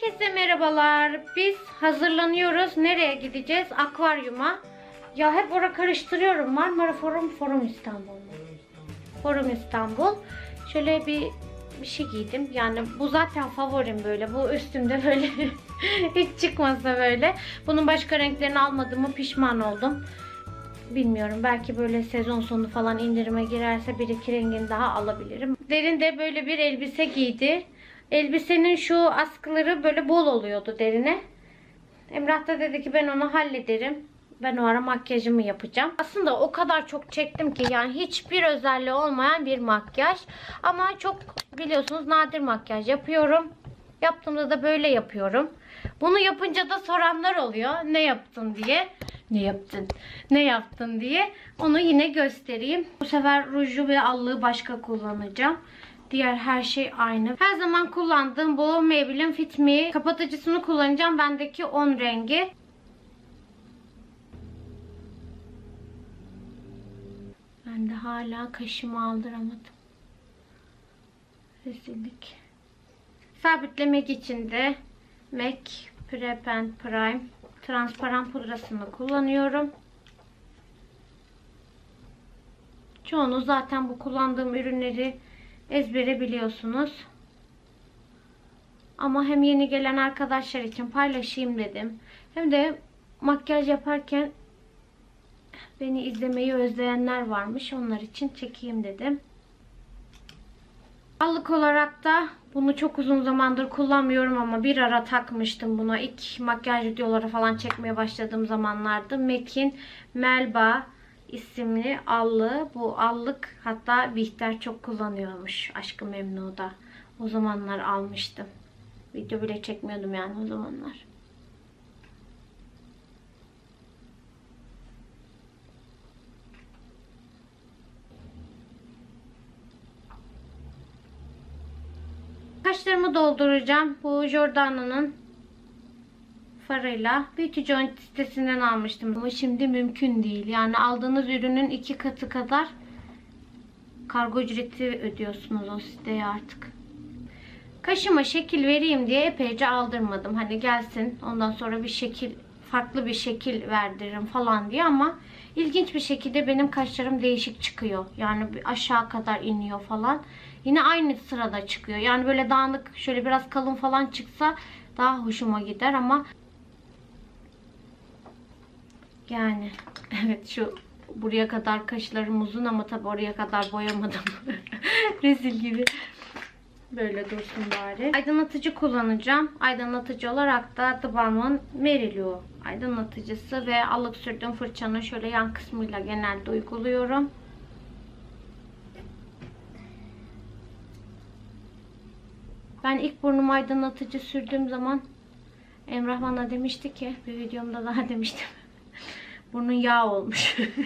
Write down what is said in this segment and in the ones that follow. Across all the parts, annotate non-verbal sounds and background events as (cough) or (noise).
Herkese merhabalar. Biz hazırlanıyoruz. Nereye gideceğiz? Akvaryuma. Ya hep orada karıştırıyorum. Marmara Forum, Forum İstanbul? Forum İstanbul. Şöyle bir bir şey giydim. Yani bu zaten favorim böyle. Bu üstümde böyle (laughs) hiç çıkmasa böyle. Bunun başka renklerini almadığımı pişman oldum. Bilmiyorum belki böyle sezon sonu falan indirime girerse bir iki rengini daha alabilirim. Derin de böyle bir elbise giydi. Elbisenin şu askıları böyle bol oluyordu derine. Emrah da dedi ki ben onu hallederim. Ben o ara makyajımı yapacağım. Aslında o kadar çok çektim ki yani hiçbir özelliği olmayan bir makyaj. Ama çok biliyorsunuz nadir makyaj yapıyorum. Yaptığımda da böyle yapıyorum. Bunu yapınca da soranlar oluyor. Ne yaptın diye. Ne yaptın? Ne yaptın diye. Onu yine göstereyim. Bu sefer ruju ve allığı başka kullanacağım. Diğer her şey aynı. Her zaman kullandığım bu Maybelline Fit Me kapatıcısını kullanacağım. Bendeki 10 rengi. Ben de hala kaşımı aldıramadım. Rezillik. Sabitlemek için de MAC Prep and Prime transparan pudrasını kullanıyorum. Çoğunu zaten bu kullandığım ürünleri ezbere biliyorsunuz. Ama hem yeni gelen arkadaşlar için paylaşayım dedim. Hem de makyaj yaparken beni izlemeyi özleyenler varmış. Onlar için çekeyim dedim. Allık olarak da bunu çok uzun zamandır kullanmıyorum ama bir ara takmıştım buna. İlk makyaj videoları falan çekmeye başladığım zamanlardı. MAC'in Melba isimli allığı. Bu allık hatta Bihter çok kullanıyormuş. Aşkı Memnu'da. O zamanlar almıştım. Video bile çekmiyordum yani o zamanlar. Kaşlarımı dolduracağım. Bu Jordano'nun farıyla Beauty Joint sitesinden almıştım. Ama şimdi mümkün değil. Yani aldığınız ürünün iki katı kadar kargo ücreti ödüyorsunuz o siteye artık. Kaşıma şekil vereyim diye epeyce aldırmadım. Hani gelsin ondan sonra bir şekil farklı bir şekil verdiririm falan diye ama ilginç bir şekilde benim kaşlarım değişik çıkıyor. Yani bir aşağı kadar iniyor falan. Yine aynı sırada çıkıyor. Yani böyle dağınık şöyle biraz kalın falan çıksa daha hoşuma gider ama yani (laughs) evet şu buraya kadar kaşlarım uzun ama tabi oraya kadar boyamadım. (laughs) Rezil gibi. Böyle dursun bari. Aydınlatıcı kullanacağım. Aydınlatıcı olarak da The Balm'ın Merilu aydınlatıcısı ve alıp sürdüğüm fırçanın şöyle yan kısmıyla genelde uyguluyorum. Ben ilk burnuma aydınlatıcı sürdüğüm zaman Emrah bana demişti ki bir videomda daha demiştim. Burnun yağ olmuş. (laughs)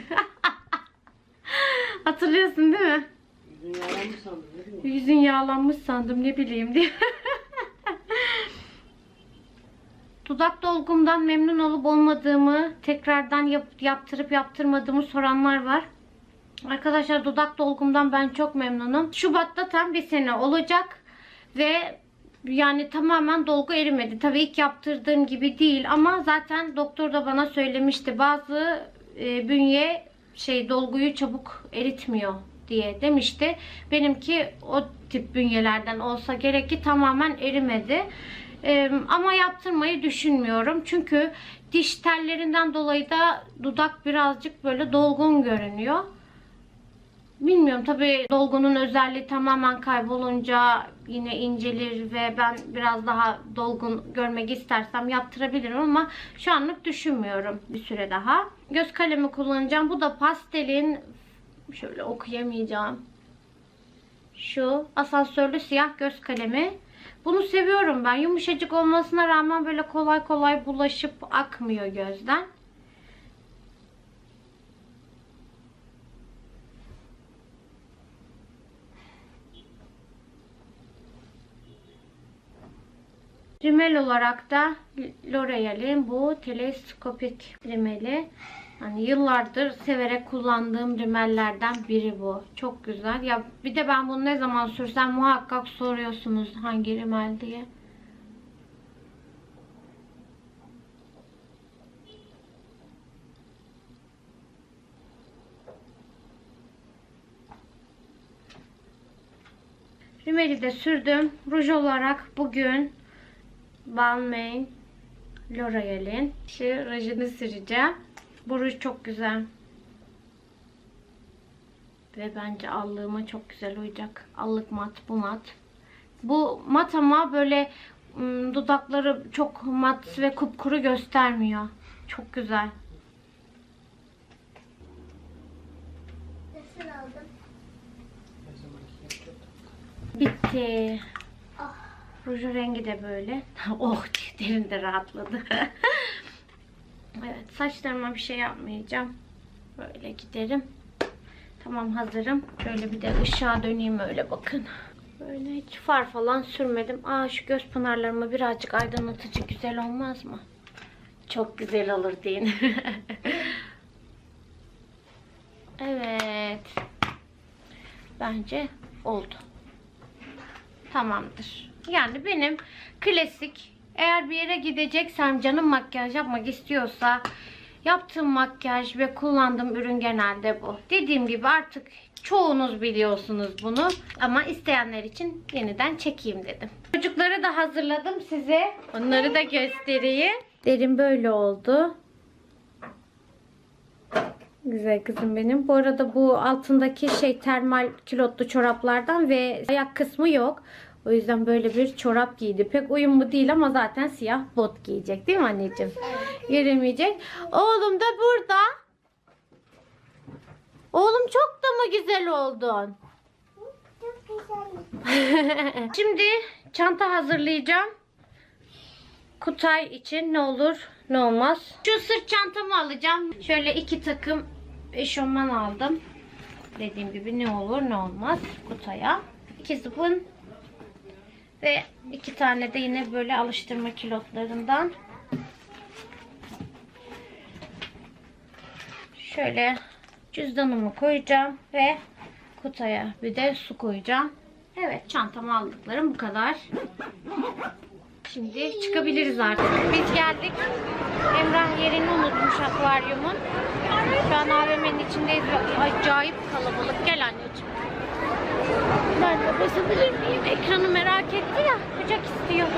Hatırlıyorsun değil mi? Yüzün yağlanmış sandım. Yüzün yağlanmış sandım ne bileyim diye. (laughs) Dudak dolgumdan memnun olup olmadığımı, tekrardan yap, yaptırıp yaptırmadığımı soranlar var. Arkadaşlar dudak dolgumdan ben çok memnunum. Şubat'ta tam bir sene olacak ve yani tamamen dolgu erimedi. Tabii ilk yaptırdığım gibi değil ama zaten doktor da bana söylemişti. Bazı e, bünye şey dolguyu çabuk eritmiyor diye demişti. Benimki o tip bünyelerden olsa gerek ki tamamen erimedi. Ee, ama yaptırmayı düşünmüyorum. Çünkü diş tellerinden dolayı da dudak birazcık böyle dolgun görünüyor. Bilmiyorum tabi dolgunun özelliği tamamen kaybolunca yine incelir ve ben biraz daha dolgun görmek istersem yaptırabilirim ama şu anlık düşünmüyorum bir süre daha. Göz kalemi kullanacağım. Bu da pastelin şöyle okuyamayacağım. Şu asansörlü siyah göz kalemi. Bunu seviyorum ben. Yumuşacık olmasına rağmen böyle kolay kolay bulaşıp akmıyor gözden. Rimel olarak da L'Oreal'in bu teleskopik rimeli. Yani yıllardır severek kullandığım rimellerden biri bu. Çok güzel. Ya bir de ben bunu ne zaman sürsem muhakkak soruyorsunuz hangi rimel diye. Rimeli de sürdüm. Ruj olarak bugün Balmain L'Oreal'in şu rujunu süreceğim. Bu ruj çok güzel. Ve bence allığıma çok güzel uyacak. Allık mat, bu mat. Bu mat ama böyle ım, dudakları çok mat ve kupkuru göstermiyor. Çok güzel. Bitti. Rujun rengi de böyle. (laughs) oh derin de rahatladı. (laughs) evet saçlarıma bir şey yapmayacağım. Böyle giderim. Tamam hazırım. Şöyle bir de ışığa döneyim öyle bakın. Böyle hiç far falan sürmedim. Aa şu göz pınarlarıma birazcık aydınlatıcı güzel olmaz mı? Çok güzel olur deyin. (laughs) evet. Bence oldu. Tamamdır. Yani benim klasik eğer bir yere gideceksem canım makyaj yapmak istiyorsa yaptığım makyaj ve kullandığım ürün genelde bu. Dediğim gibi artık çoğunuz biliyorsunuz bunu ama isteyenler için yeniden çekeyim dedim. Çocukları da hazırladım size. Onları da göstereyim. Derin böyle oldu. Güzel kızım benim. Bu arada bu altındaki şey termal kilotlu çoraplardan ve ayak kısmı yok. O yüzden böyle bir çorap giydi. Pek uyumlu değil ama zaten siyah bot giyecek değil mi anneciğim? Yürümeyecek. Oğlum da burada. Oğlum çok da mı güzel oldun? Çok güzel. (laughs) Şimdi çanta hazırlayacağım. Kutay için ne olur ne olmaz. Şu sırt çantamı alacağım. Şöyle iki takım eşofman aldım. Dediğim gibi ne olur ne olmaz Kutay'a. İki zıpın ve iki tane de yine böyle alıştırma kilotlarından. Şöyle cüzdanımı koyacağım ve Kutay'a bir de su koyacağım. Evet çantama aldıklarım bu kadar. Şimdi çıkabiliriz artık. Biz geldik. Emrah yerini unutmuş akvaryumun. Şu an AVM'nin içindeyiz acayip kalabalık. Gel anneciğim. Basabilir miyim? Ekranı merak etti ya. Kucak istiyor.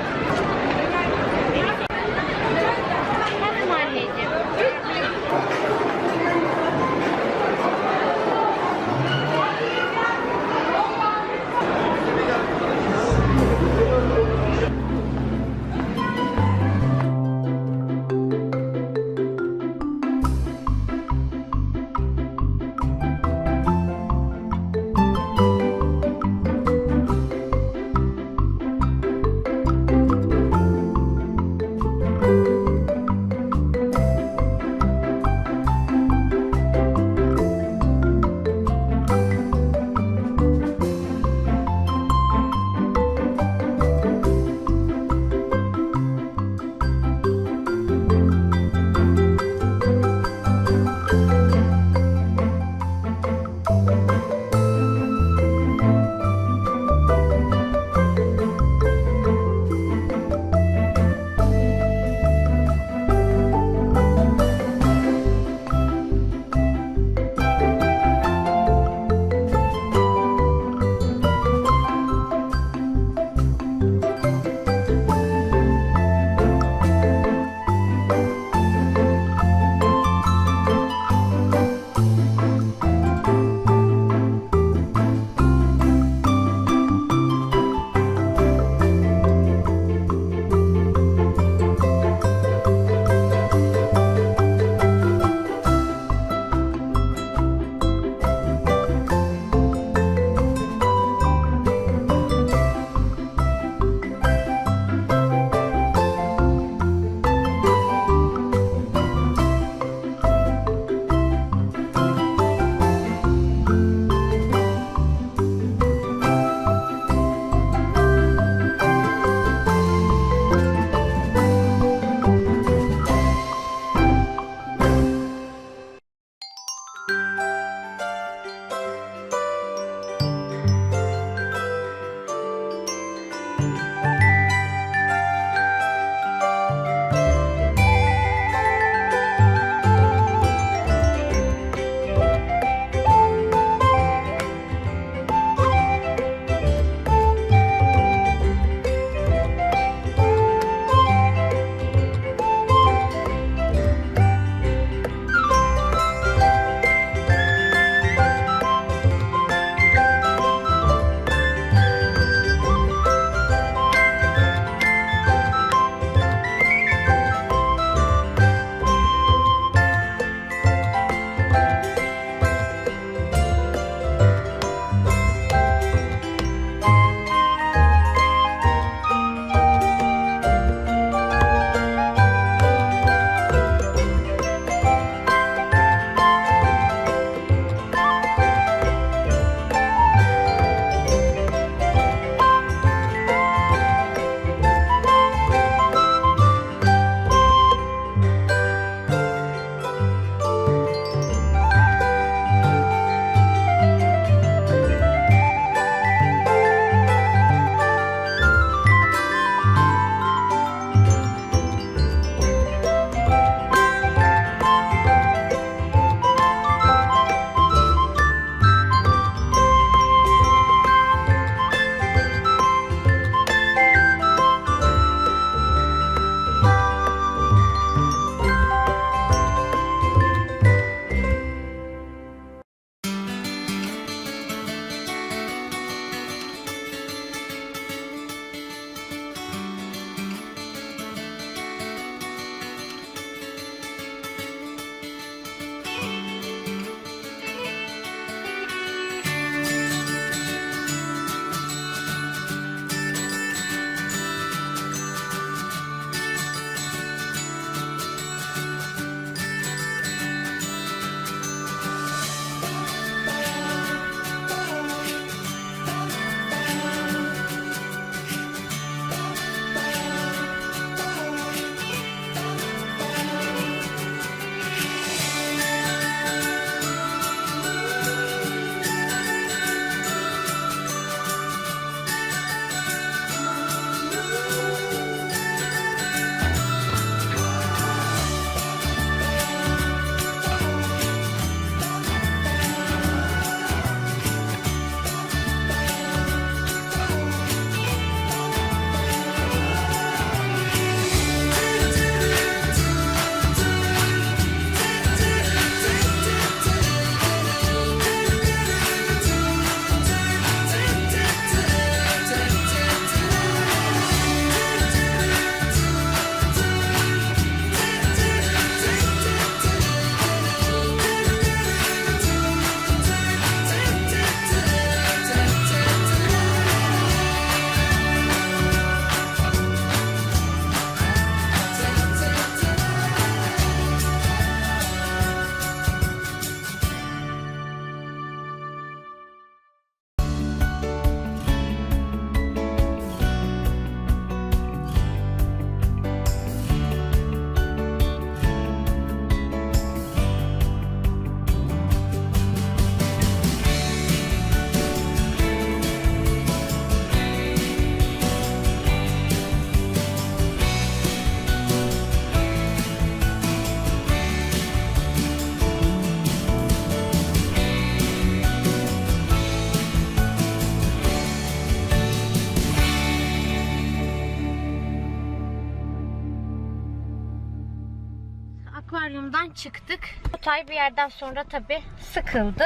Çıktık. Otay bir yerden sonra tabii sıkıldı.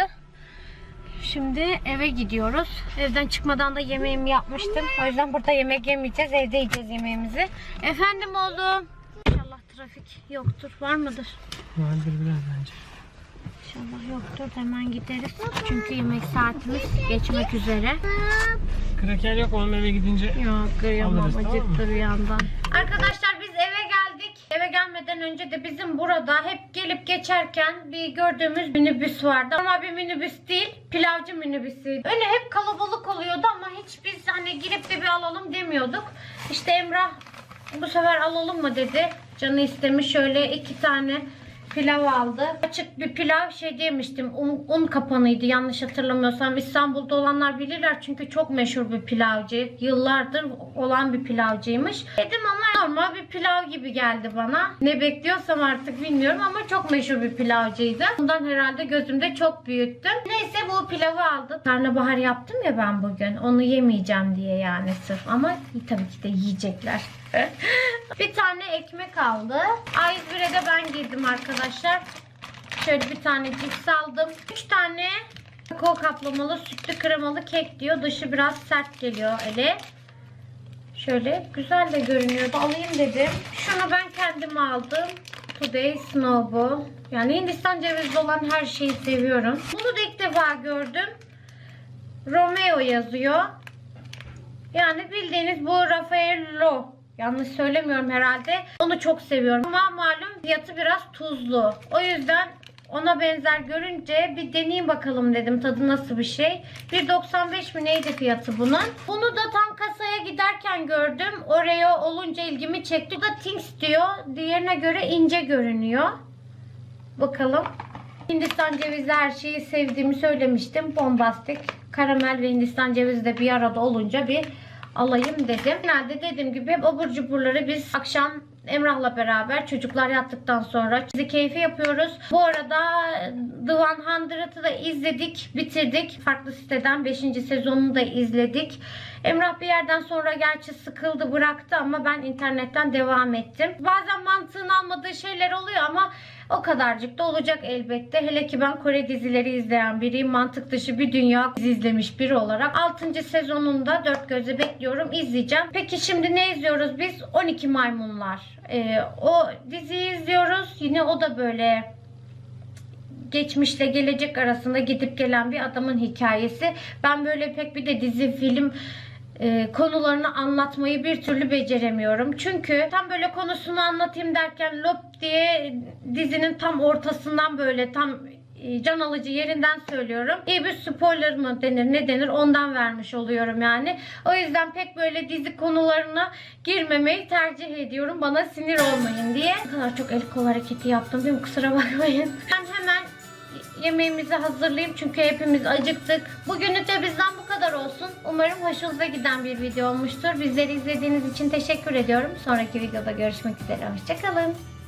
Şimdi eve gidiyoruz. Evden çıkmadan da yemeğimi yapmıştım. O yüzden burada yemek yemeyeceğiz. Evde yiyeceğiz yemeğimizi. Efendim oğlum. İnşallah trafik yoktur. Var mıdır? Vardır biraz bence. İnşallah yoktur. Hemen gideriz. Çünkü yemek saatimiz geçmek üzere. Kraker yok oğlum eve gidince. Yok kıyamam Alırız, tamam mı? acıktı rüyamdan. Arkadaşlar biz eve geldik. Eve gelmeden önce de bizim burada hep gelip geçerken bir gördüğümüz minibüs vardı. Ama bir minibüs değil pilavcı minibüsüydü. Önü hep kalabalık oluyordu ama hiç biz hani girip de bir alalım demiyorduk. İşte Emrah bu sefer alalım mı dedi. Canı istemiş şöyle iki tane pilav aldı. Açık bir pilav şey demiştim. Un, un kapanıydı yanlış hatırlamıyorsam. İstanbul'da olanlar bilirler çünkü çok meşhur bir pilavcı. Yıllardır olan bir pilavcıymış. Dedim ama normal bir pilav gibi geldi bana. Ne bekliyorsam artık bilmiyorum ama çok meşhur bir pilavcıydı. Bundan herhalde gözümde çok büyüttüm. Neyse bu pilavı aldı. Karnabahar yaptım ya ben bugün. Onu yemeyeceğim diye yani sırf. Ama tabii ki de yiyecekler. (laughs) bir tane ekmek aldı. A101'e de ben girdim arkadaşlar. Şöyle bir tane cips aldım. 3 tane kakao kaplamalı sütlü kremalı kek diyor. Dışı biraz sert geliyor ele. Şöyle güzel de görünüyordu. Alayım dedim. Şunu ben kendim aldım. Today Snowball. Yani Hindistan cevizli olan her şeyi seviyorum. Bunu da ilk defa gördüm. Romeo yazıyor. Yani bildiğiniz bu Raffaello. Yanlış söylemiyorum herhalde. Onu çok seviyorum. Ama malum fiyatı biraz tuzlu. O yüzden ona benzer görünce bir deneyeyim bakalım dedim. Tadı nasıl bir şey. 1.95 mi neydi fiyatı bunun? Bunu da tam kasaya giderken gördüm. Oreo olunca ilgimi çekti. Bu da Things diyor. Diğerine göre ince görünüyor. Bakalım. Hindistan cevizi her şeyi sevdiğimi söylemiştim. Bombastik. Karamel ve Hindistan cevizi de bir arada olunca bir alayım dedim. Genelde dediğim gibi abur cuburları biz akşam Emrah'la beraber çocuklar yattıktan sonra çizi keyfi yapıyoruz. Bu arada The 100'ı da izledik, bitirdik. Farklı siteden 5. sezonunu da izledik. Emrah bir yerden sonra gerçi sıkıldı bıraktı ama ben internetten devam ettim. Bazen mantığın almadığı şeyler oluyor ama o kadarcık da olacak elbette. Hele ki ben Kore dizileri izleyen biriyim. Mantık dışı bir dünya dizi izlemiş biri olarak. 6. sezonunda dört gözle bekliyorum. izleyeceğim. Peki şimdi ne izliyoruz biz? 12 Maymunlar. Ee, o diziyi izliyoruz. Yine o da böyle geçmişle gelecek arasında gidip gelen bir adamın hikayesi. Ben böyle pek bir de dizi film e, konularını anlatmayı bir türlü beceremiyorum. Çünkü tam böyle konusunu anlatayım derken lop diye dizinin tam ortasından böyle tam e, can alıcı yerinden söylüyorum. İyi bir spoiler mı denir ne denir ondan vermiş oluyorum yani. O yüzden pek böyle dizi konularına girmemeyi tercih ediyorum. Bana sinir olmayın diye. Ne kadar çok el kol hareketi yaptım değil mi? Kusura bakmayın. Ben hemen yemeğimizi hazırlayayım çünkü hepimiz acıktık. Bugünlük de bizden bu kadar olsun. Umarım hoşunuza giden bir video olmuştur. Bizleri izlediğiniz için teşekkür ediyorum. Sonraki videoda görüşmek üzere. Hoşçakalın.